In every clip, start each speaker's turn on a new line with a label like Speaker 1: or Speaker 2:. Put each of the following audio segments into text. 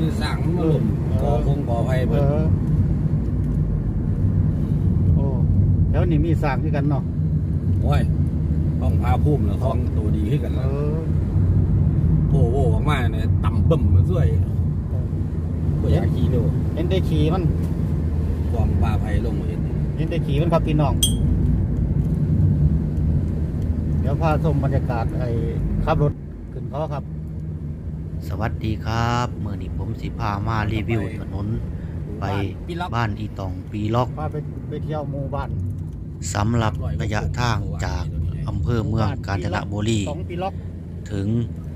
Speaker 1: มันสิสร้างมันมาล่มก่อคงก่อไฟ
Speaker 2: เอ
Speaker 1: เบิด
Speaker 2: อโอ้แล้วนี่มีสร้างด้วยกันเนาะ
Speaker 1: โอ้ยต้องพาพุ่มแล้วของตัวดีขึ้นกัน
Speaker 2: เอ
Speaker 1: แล้ว
Speaker 2: อ
Speaker 1: โอ้โหออกมาเนี่ยต่ำบึ้มมาด้วยก็อยากขี่ดู
Speaker 2: เห็นได้ขี่มัน
Speaker 1: กองปลาไผ่ลงมาเห็น
Speaker 2: เห็นได้ขี่มันครับพี่น้อง เดี๋ยวพาชมบรรยากาศไอ้ขับรถขึ้นเขาครับ
Speaker 3: สวัสดีครับเมื่อนี้ผมสิพามารีวิวถนนไป
Speaker 1: ปีล็อก
Speaker 3: บ้านอีตองปีล็อก
Speaker 2: พาไปไปเที่ยวหมู่บ้าน
Speaker 3: สำหรับระยะทางจากอำเภอเมืองกาญจนบุรี
Speaker 2: สองปีล็อก
Speaker 3: ถึง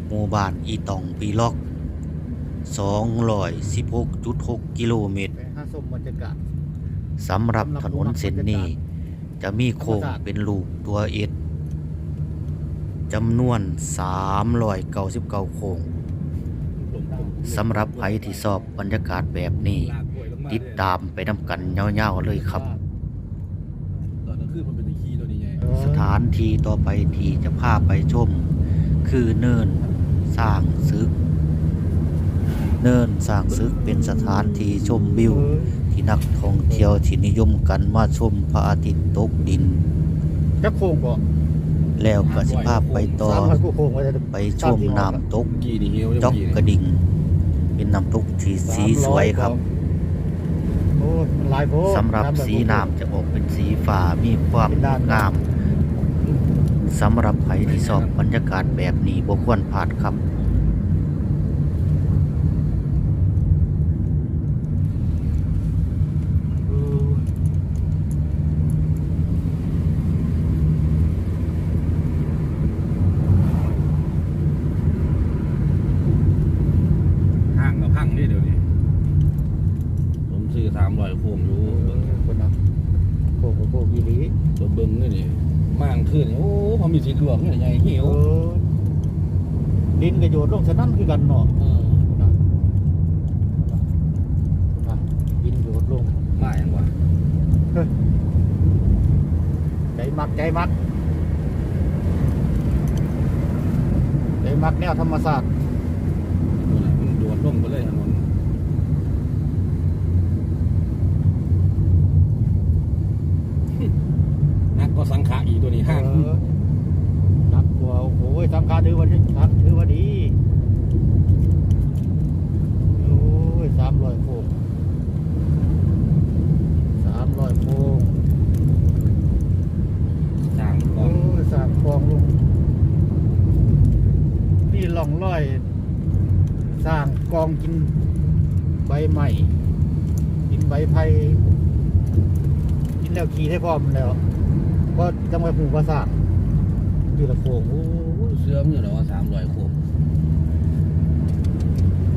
Speaker 3: หมู่บ้านอีตองปีล็อก 216.6 กิโลเมตร
Speaker 2: ไปหาชมบรรยากาศ
Speaker 3: สำหรับถนนเส้นนี้ จะมีโค้งเป็นลูกตัวเอ็ดจำนวน 399 โค้ง สำหรับใครที่ชอบบรรยากาศแบบนี้ ติดตามไปนำกันยาวๆเลยครับ
Speaker 1: ตอนนั้นคือมันเป็นตะคีตัวนี้ไง
Speaker 3: สถานที่ต่อไปที่จะพาไปชม คือเนินสร้างซึก เนินสร้างซึกเป็นสถานที่ชมวิว ที่นักท่องเที่ยวที่นิยมกันมาชมพระอาทิตย์ตกดิน
Speaker 2: จะโค้งก่อ
Speaker 3: แล้วก็สิพาไปต่อ
Speaker 2: สามพันกูโค้งไว้เลย
Speaker 3: ไปชมน้ำตก
Speaker 1: กี้นี่เฮียว
Speaker 3: จอกกระดิ่ง เป็นน้ำตกที่สีสวยครับ
Speaker 2: โอ้มันหลายโพ
Speaker 3: สำหรับสีน้ำจะออกเป็นสีฟ้ามีความงามสำหรับใครที่ชอบบรรยากาศแบบนี้บ่ควรพลาดครับ
Speaker 2: เออ
Speaker 1: ห้างกับพังนี่เดี๋ยวนี้ผมซื้อสามร้อยโค้งอยู่เบิ่ง
Speaker 2: คนนะโค้งโค้งอีหลี
Speaker 1: ตัวเบิ้งนี่นี่ มั่างขึ้นโอ้พอมีสีเหลืองนี่ใหญ่เหี่ยว
Speaker 2: เออดินกระโยดลงสนั่นคือกันเนาะ
Speaker 1: เออ
Speaker 2: นะนะดินโยดลง
Speaker 1: มาอย่างวะ
Speaker 2: ใจมักใจมักใจมักแนวธรรมศาสตร์
Speaker 1: นู่นน่ะมันโดดลงไปเลยถนนนักก็สังขะอีกตัวนี้ห้าง
Speaker 2: เออนักกว่าโอ้โหสังฆาถือว่าดีครับถือว่าดีโอ้ยสามร้อยโค้งสามร้อยโค้ง
Speaker 1: สร้างก
Speaker 2: โอ้
Speaker 1: อง
Speaker 2: ยสามคลองลงนี่ล่ องร้อยสร้างกองกินใบใหม่กินใบไผ่กินแล้วขี่ให้พร้อมแล้ว ก็จังไว้ผูกประสาทอยู่ละโขงโอ้ย
Speaker 1: เสื่อมอยู่แล้วว่าสามร้อยโค้ง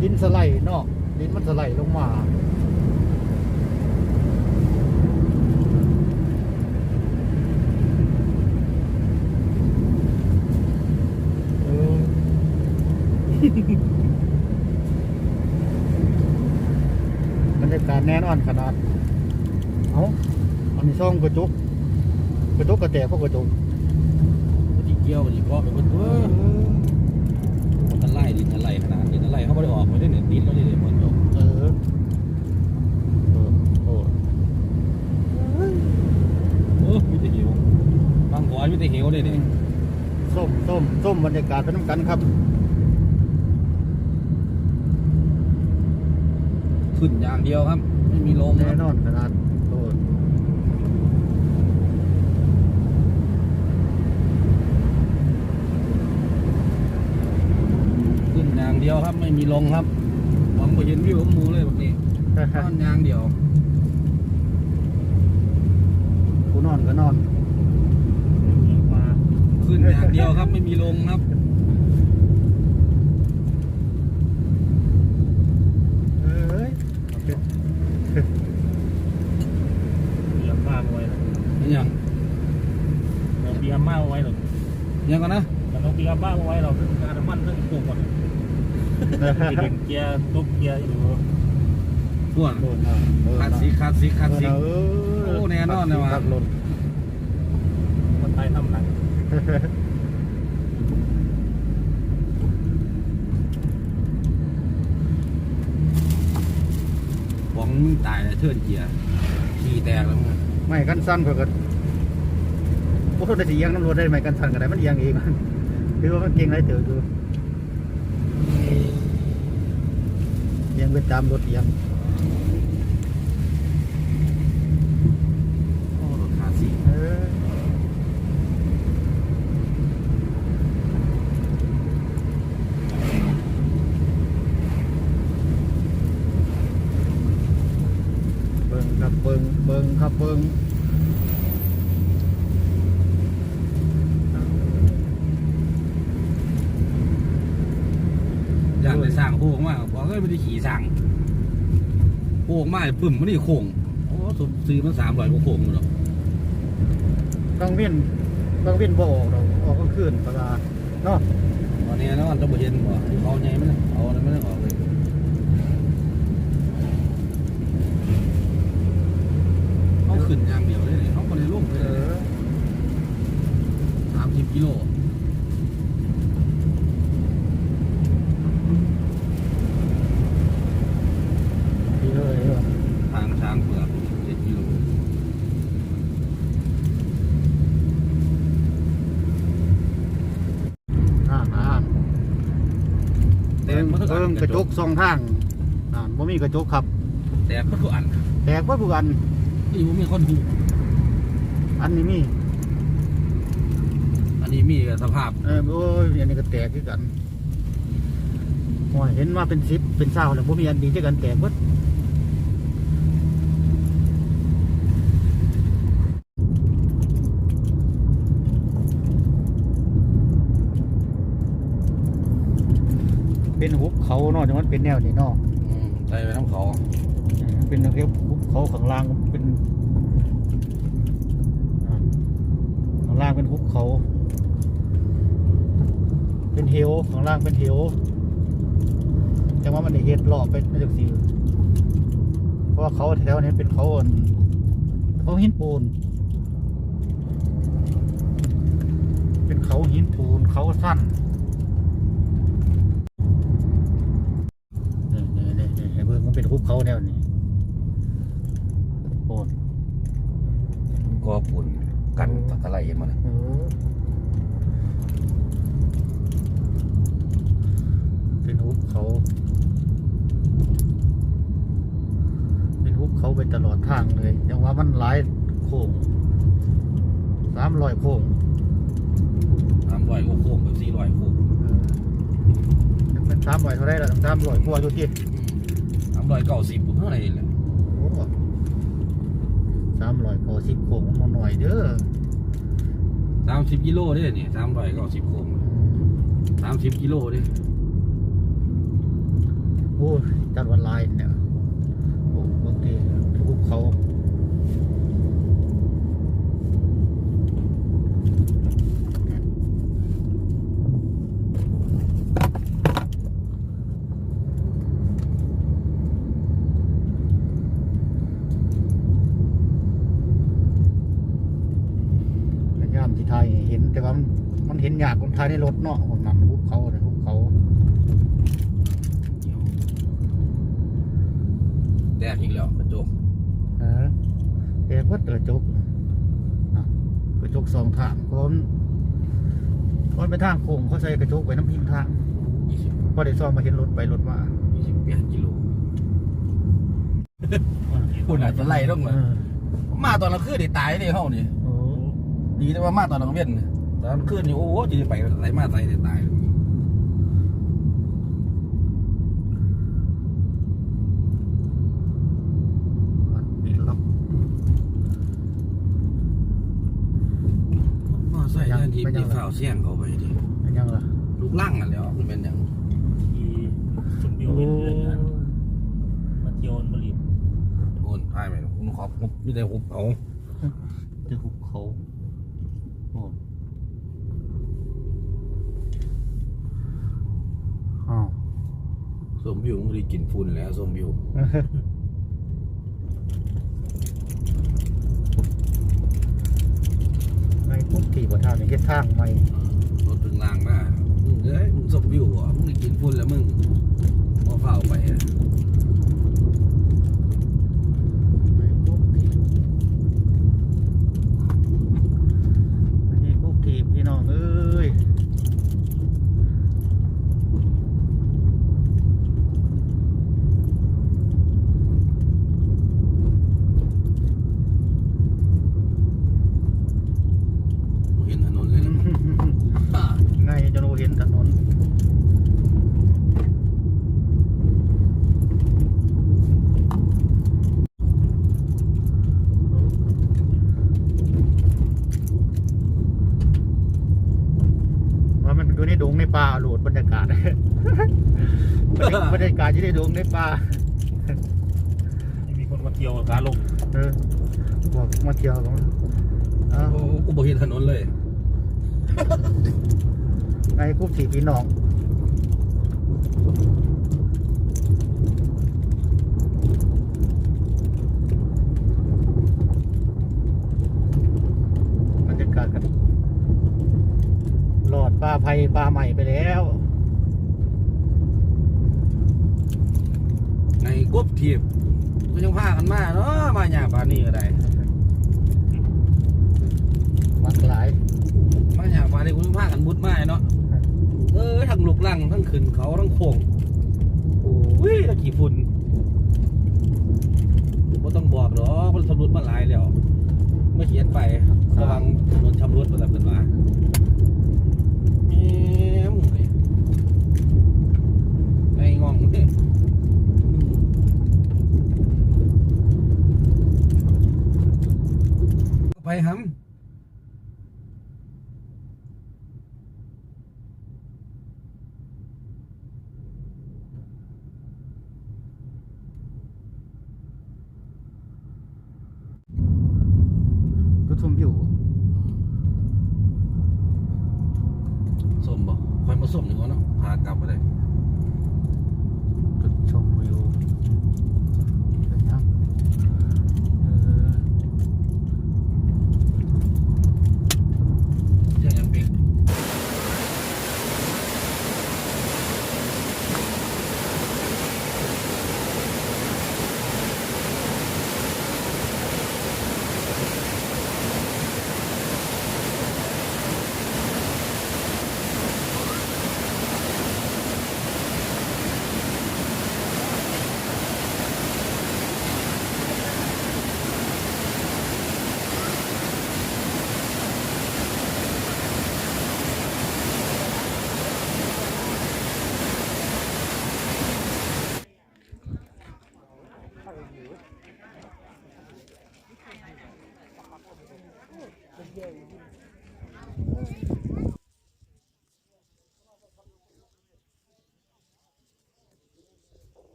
Speaker 2: ดินสไลด์เนาะดินมันสไลด์ลงมา เออบรรยากาศแน่นอนขนาด เอาอันนี้ซ่องกระจกกระจกกระแตกเพราะกระจก
Speaker 1: มันจีเกี่ยวมันจีเพาะไปหมดเออมันทะไล่ดินทะไล่ขนาดดินทะไล่เขาไม่ได้ออกไม่ได้เนี่ยดินเราได้เนี่ยมันจบ
Speaker 2: เออเออโอ้
Speaker 1: เออมิตรหิวบางขวายมิตรหิวเลยเนี่ย
Speaker 2: ส้มส้มส้มบรรยากาศเป็นน้ำกันครับ
Speaker 1: ขึ้นอย่างเดียวครับ ไม่มีลมค
Speaker 2: แน่
Speaker 1: รับ
Speaker 2: นอนขนาดโอ้
Speaker 1: ขึ้นอย่างเดียวครับ ไม่มีลงครับมองไปเห็นวิวของหมูเลยแบบนี้นอนอย่างเดียว
Speaker 2: กูนอนก็นอนมา
Speaker 1: ขึ้นอย่างเดียวครับ ไม่มีลงครับ
Speaker 2: เอ้ย
Speaker 4: เตรียมมากไว้หรอก
Speaker 1: นี่ยัง
Speaker 4: เราเตรียมมากไว้หรอก
Speaker 1: ยังก่อนนะ
Speaker 4: แต่เราเตรียมมากไว้เราเป็นการน้ำมันเรื่องปลูกก่อนที่เป็นเกียร์ตุกเกียร์อยู่
Speaker 1: พวก
Speaker 2: โดนอะเออ
Speaker 1: ขาดสีขาดสีขาดสี
Speaker 2: เออ
Speaker 1: โอ้แน่นอนเลยว่ะ
Speaker 2: ขับรถ
Speaker 4: คนไทยทำหนัง
Speaker 1: มึงตายเลยเทิร์นเกียร์ขี่แตกแล้วมึง
Speaker 2: ไม่กันสั้นก็ก็โอ้โหได้สิเอียงน้ำรถได้ไหมกันสั้นก็ได้มันเอียงเองคือว่ามันเก่งไรเถอะดูเอียงไปตามรถเอียง
Speaker 1: โอ้รถคาสี
Speaker 2: เออ เบิ่งครับเบิ่งเบิ่งครับเบิ่ง
Speaker 1: อยากไปสร้างโค้งมากบอกเลยไม่ได้ขี่สั่งโค้งมากปึ่มมันนี่โค้งโอ้สมซื้อมันสามร้อยกว่าโค้งหรอก
Speaker 2: ต้องเวียนต้องเวียนบ่ออกเราออกก็ขึ้นตลาดเนาะ
Speaker 1: ตอนนี้นะมันต้องบ่เห็นบ่เอาไงมันเอาอะไรไม่ได้ออกเลยเขาขึ้นอย่างเดียวเลยเขาคนในร่มเล
Speaker 2: เอย อ
Speaker 1: สามสิบกิโล
Speaker 2: ดีเลยเออ
Speaker 1: ทางช้างเปลือกเจ็ดกิโล
Speaker 2: อ่านอ่าน
Speaker 1: แต่
Speaker 2: เบิ่ง
Speaker 1: มัน
Speaker 2: เบิ่งกระจกสองทางอ่านบ่มีกระจกครับ
Speaker 1: แต่มันก็อัน
Speaker 2: แตกว่าผู้อัน
Speaker 1: นี่ผมมีคนหู
Speaker 2: อันนี้มี
Speaker 1: อันนี้มีสภาพ
Speaker 2: เออโอ้ยอันนี้ก็แตกคือกันโอ้ยเห็นว่าเป็นสิบเป็นเศร้าแล้วบ่มีอันดีที่กันแตกเบิดเป็นหุบเขาเนาะจังมันเป็นแนวนี้เนาะ
Speaker 1: อืมใจไปน้ำเขา
Speaker 2: เป็นแนวหุบเขาข้างล่างเป็นอ่าข้างล่างเป็นหุบเขา เป็นเหวข้างล่างเป็นเหวแต่ว่ามันได้เฮ็ดรอบเป็นมาจากสิเพราะว่าเขาแถวนี้เป็นเขาอ่อนเขาหินปูน เป็นเขาหินปูนเขาสั้นนี่นี่นี่นี่ให้เบิ่งมันเป็นหุบเขาแนวนี้ปูน
Speaker 1: ก็ปุ่นกันตะไคร้เห็นมาเลย
Speaker 2: เออเป็นหุบเขา เป็นหุบเขาไปตลอดทางเลยยังว่ามันหลายโค้งสามรอยโค้ง
Speaker 1: สามร้อยกว่าโค้งกับสี่ร้อยโค้ง
Speaker 2: เออยังเป็นสามรอยเท่าไรล่ะสามรอยกว่าอยู่ที่
Speaker 1: สามร้อยเก้าสิบเท่าไหร่แหละ
Speaker 2: โอ้สามรอยกว่าสิบโค้งมันหน่อยเด้อ
Speaker 1: สามสิบกิโลเด้เนี่ยสามร้อยเก้าสิบโค้งสามสิบกิโลเด้
Speaker 2: โอ้จัดวันลายเนี่ยโอ้บางทีหุบเขายามที่ไทยเห็นแต่ว่ามันมันเห็นยากคนไทยในรถเนาะคนนั้นภูเขาเนี่ยภูเขา
Speaker 1: แตกอีกแล้วกระจก
Speaker 2: เออแต่ก็กระจกอะกระจกสองทางเพราะมันเพราะมันเป็นทางโค้งเขาใส่กระจกไว้น้ำพิมพ์ทาง
Speaker 1: ยี่สิบ
Speaker 2: พอได้ซ่อมมาเห็นรถไปรถมา
Speaker 1: ยี่สิบแปดกิโลคุณอาจจะไล่ต้องเล
Speaker 2: เอยอ
Speaker 1: มาตอนกลางคืนนี่ตายเลยเฮานี่
Speaker 2: โอ้
Speaker 1: ดีแต่ว่ามาตอนกลางเว้นนี่ตอนกลางคืนนี่โอ้โหจะไปไหลมาใส่ได้ตาย
Speaker 2: มันปิดล็อก
Speaker 1: มาใส่ยันทีมีข่าว เสี่ยงเขาไปดิ
Speaker 2: เป็นยังล่ะ
Speaker 1: ลูกลั่งอะแล้วมันเป็นอย่าง
Speaker 4: ที่ชมวิวเห็นเรื่องนั้นมาเที่ยวมาลีบ
Speaker 1: โอนพายไปคุณขอบมีแต่หุบเอา
Speaker 2: เจอภูเขาโอ้อ้าว
Speaker 1: สมบิวมันได้กินฝุ่นแล้วสมบิว
Speaker 2: ใน ทุกที่บ่ทางนี่เฮ็ดทางใหม่
Speaker 1: รถถึงล่างมามึงเอ้ยมึงสมบิวอะมึงได้กินฝุ่นแล้วมึงมาเฝ้าไปอะ
Speaker 2: บรรยา กาศที่ได้ดงในป่า
Speaker 4: มีคนมาเที่ยวขาลง
Speaker 2: เออบอกมาเที่ยวกันเอา
Speaker 1: โอ้กูบ่เห็นถนนเลย
Speaker 2: ไอ้กุ๊บสี่พี่น้องบรรยากาศกันหลอดปลาไผ่ปลาใหม่ไปแล้ว
Speaker 1: ในกบเทียบก็ยังพากันมาเนาะมาหยาบานนี้อะได้
Speaker 2: มักหลาย
Speaker 1: มาหยาบานนี้กูยังพากันบุดมาเนาะเออทั้งลูกลังทั้งขึ้นเขาทั้งโค้งอุ้ยตะกี่ฝุ่นก็ต้องบอกหรอกมันชำรุดมาหลายแล้วไม่เขียนไประวังถนนชำรุดมาแต่เกิดมา
Speaker 2: เอ๊
Speaker 1: อยมาส้มหนึ่งวะเนาะพากลับไปเลย
Speaker 2: จุดชมวิว